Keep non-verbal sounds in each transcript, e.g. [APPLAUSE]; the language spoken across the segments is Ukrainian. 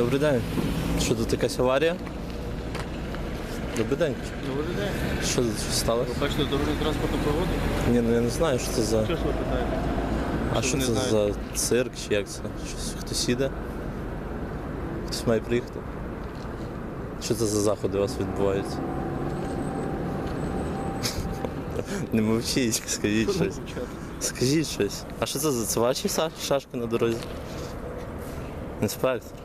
Добрий день. Що тут якась аварія? Добрий день. Добрий день. Що тут що сталося? Ви бачите дорожню транспортну пригоду? Ні, ну я не знаю, що це за. Що ж ви питаєте? А що ви це не за цирк чи як це? Щось хтось їде? Хтось має приїхати? Що це за заходи у вас відбуваються? [LAUGHS] Не мовчіть, скажіть щось. Скажіть щось. А що це за це ваші шашки на дорозі? Інспектор.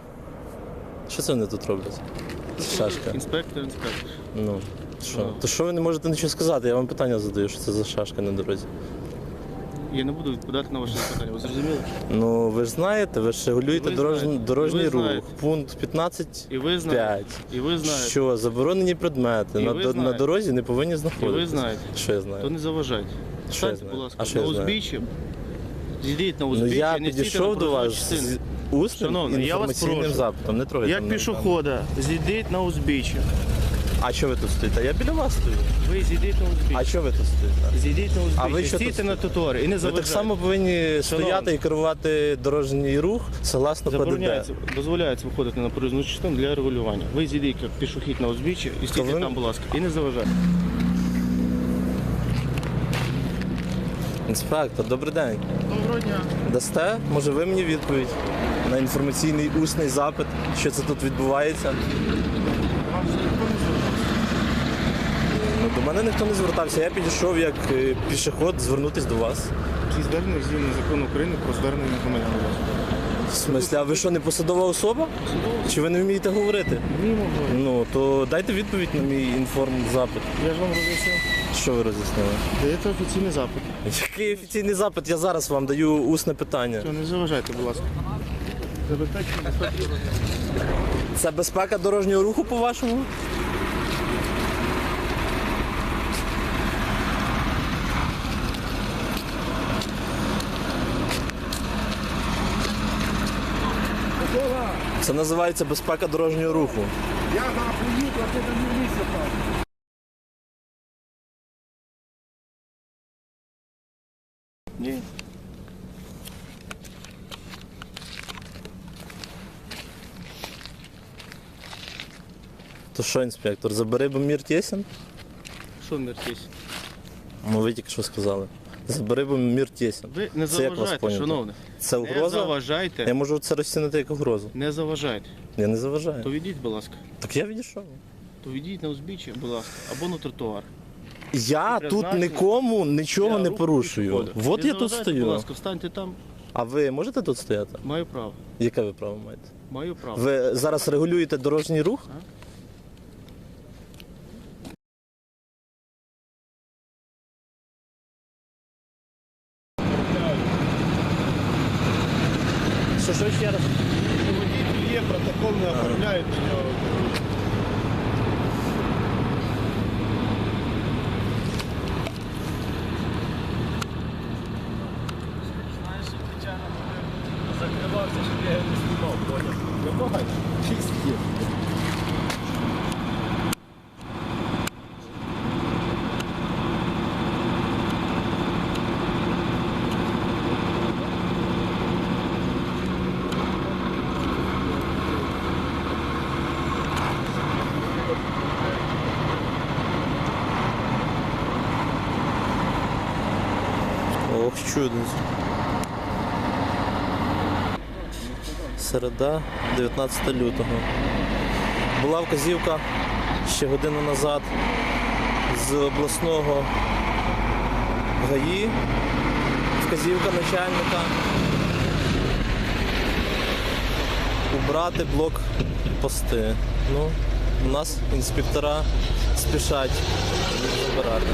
Що це вони тут роблять? Шашка. Інспектор, інспектор. Ну, що? Ну. То що ви не можете нічого сказати? Я вам питання задаю, що це за шашка на дорозі. Я не буду відповідати на ваші запитання. Ви зрозуміли? Ну, ви ж знаєте, ви ж регулюєте ви дорожній, знаєте. дорожній ви рух. знаєте. Пункт 15. І ви знаєте. І ви знаєте. Що заборонені предмети І на, ви до- на знаєте. дорозі не повинні І знаходитися. ви знаєте. Що я знаю? То не заважайте. Що я Станьте, знаю? будь ласка, А що на я знаю? узбіччя. Зійдіть на Ну узбіччя, я не стійте підійшов до вас частині. з усним Шановний, я вас інформаційним прошу. запитом. Не трогайте Як мене. пішохода, зійдіть на узбіччя. А що ви тут стоїте? Я біля вас стою. Ви зійдіть на А узбіччя. що ви тут стоїте? Зійдіть на узбіччя. А ви що тут стійте на стоїте? тротуарі і не Ви заважайте. так само повинні стояти і керувати дорожній рух согласно ПДД. Забороняється, дозволяється виходити на проїзну частину для регулювання. Ви зійдіть як пішохід на узбіччя і стійте ви- там, будь ласка, і не заважайте. Інспектор, добрий день. Доброго дня. Дасте? Може ви мені відповідь на інформаційний усний запит, що це тут відбувається? Ну, до мене ніхто не звертався. Я підійшов як е, пішоход звернутися до вас. Ці звернення згідно закону України про звернення громадян. В смислі, а ви що, не посадова особа? Чи ви не вмієте говорити? Ну, то дайте відповідь на мій інформзапит. Я ж вам роз'яснив. Що ви роз'яснили? Даєте офіційний запит. Який офіційний запит? Я зараз вам даю усне питання. Все, не заважайте, будь ласка. Це безпека дорожнього руху, по-вашому? Це називається безпека дорожнього руху. Я їду, а ти на мені місце там. Ні. То що, інспектор, забери, бо мір тєсен? Що мертвість? Ну, ви тільки що сказали. Забери, бо мір тєсен. Ви не Це як вас заважайте, поняти? шановний. Це Не угроза? Я заважайте. можу це розцінити як угрозу. Не заважайте. Я не заважаю. То відійдіть, будь ласка. Так я відійшов. То відійдіть на узбіччя, будь ласка, або на тротуар. Я тут нікому нічого Для не порушую. пішохода. От Не я тут заважайте, Будь стою. ласка, встаньте там. А ви можете тут стояти? Маю право. Яке ви право маєте? Маю право. Ви зараз регулюєте дорожній рух? Що, що ще раз? Водитель є, протокол не оформляють до нього. Закривався, щоб я його не знімав, поняв? Ох, чудно. Середа, 19 лютого. Була вказівка ще годину назад з обласного ГАІ. Вказівка начальника. Убрати блокпости. Ну, у нас інспектора спішать забирати.